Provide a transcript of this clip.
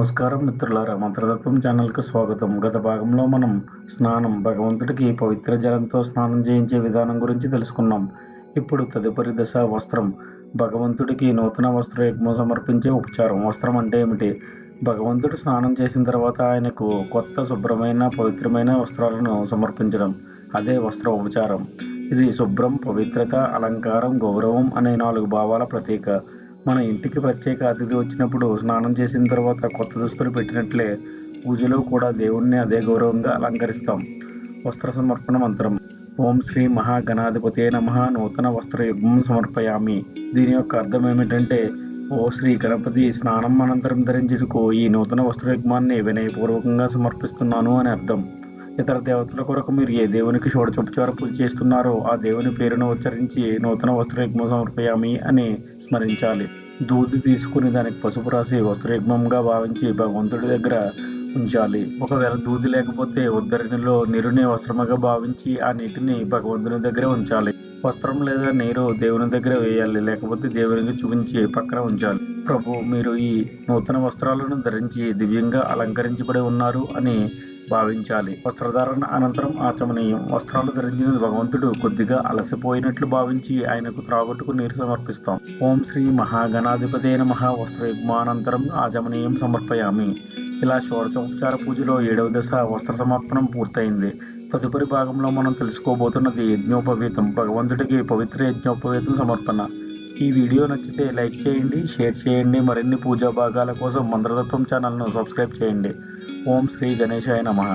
నమస్కారం మిత్రులారా మంత్రతత్వం ఛానల్కి స్వాగతం. గత భాగంలో మనం స్నానం భగవంతుడికి పవిత్ర జలంతో స్నానం చేయించే విధానం గురించి తెలుసుకున్నాం. ఇప్పుడు తదుపరి దశ వస్త్రం. భగవంతుడికి నూతన వస్త్ర యజ్ఞం సమర్పించే ఉపచారం. వస్త్రం అంటే ఏమిటి? భగవంతుడు స్నానం చేసిన తర్వాత ఆయనకు కొత్త శుభ్రమైన పవిత్రమైన వస్త్రాలను సమర్పించడం. అదే వస్త్ర ఉపచారం. ఇది శుభ్రం పవిత్రత అలంకారం గౌరవం అనే నాలుగు భావాల ప్రతీక. మన ఇంటికి ప్రత్యేక అతిథి వచ్చినప్పుడు స్నానం చేసిన తర్వాత కొత్త దుస్తులు పెట్టినట్లే పూజలో కూడా దేవుణ్ణి అదే గౌరవంగా అలంకరిస్తాం. వస్త్ర సమర్పణ మంత్రం. ఓం శ్రీ మహాగణాధిపతే నమ. నూతన వస్త్ర యుగ్మం సమర్పయామి. దీని యొక్క అర్థం ఏమిటంటే ఓ శ్రీ గణపతి స్నానం అనంతరం ధరించుటకు ఈ నూతన వస్త్రయుగ్మాన్ని వినయపూర్వకంగా సమర్పిస్తున్నాను అని అర్థం. ఇతర దేవతల కొరకు మీరు ఏ దేవునికి షోడచొప్పచారు పూజ చేస్తున్నారో ఆ దేవుని పేరును ఉచ్చరించి నూతన వస్త్రయుగ్మం సమర్పయామి అని స్మరించాలి. దూది తీసుకుని దానికి పసుపు రాసి వస్త్రయుగ్మంగా భావించి భగవంతుడి దగ్గర ఉంచాలి. ఒకవేళ దూది లేకపోతే ఉద్దరినిలో నీరుని వస్త్రముగా భావించి ఆ నీటిని భగవంతుని దగ్గర ఉంచాలి. వస్త్రం లేదా నీరు దేవుని దగ్గర వేయాలి. లేకపోతే దేవునికి చూపించి పక్కన ఉంచాలి. ప్రభు మీరు ఈ నూతన వస్త్రాలను ధరించి దివ్యంగా అలంకరించబడి ఉన్నారు అని భావించాలి. వస్త్రధారణ అనంతరం ఆచమనీయం. వస్త్రాలు ధరించిన భగవంతుడు కొద్దిగా అలసిపోయినట్లు భావించి ఆయనకు త్రాగొట్టుకు నీరు సమర్పిస్తాం. ఓం శ్రీ మహాగణాధిపతే నమః. వస్త్రయుగ్మానంతరం ఆచమనీయం సమర్పయామి. ఇలా షోడచోపచార పూజలో ఏడవ దశ వస్త్ర సమర్పణం పూర్తయింది. తదుపరి భాగంలో మనం తెలుసుకోబోతున్నది యజ్ఞోపవీతం. భగవంతుడికి పవిత్ర యజ్ఞోపవీతం సమర్పణ. ఈ వీడియో నచ్చితే లైక్ చేయండి షేర్ చేయండి. మరిన్ని పూజా భాగాల కోసం మంత్రతత్వం ఛానల్ను సబ్స్క్రైబ్ చేయండి. ఓం శ్రీ గణేశాయ నమః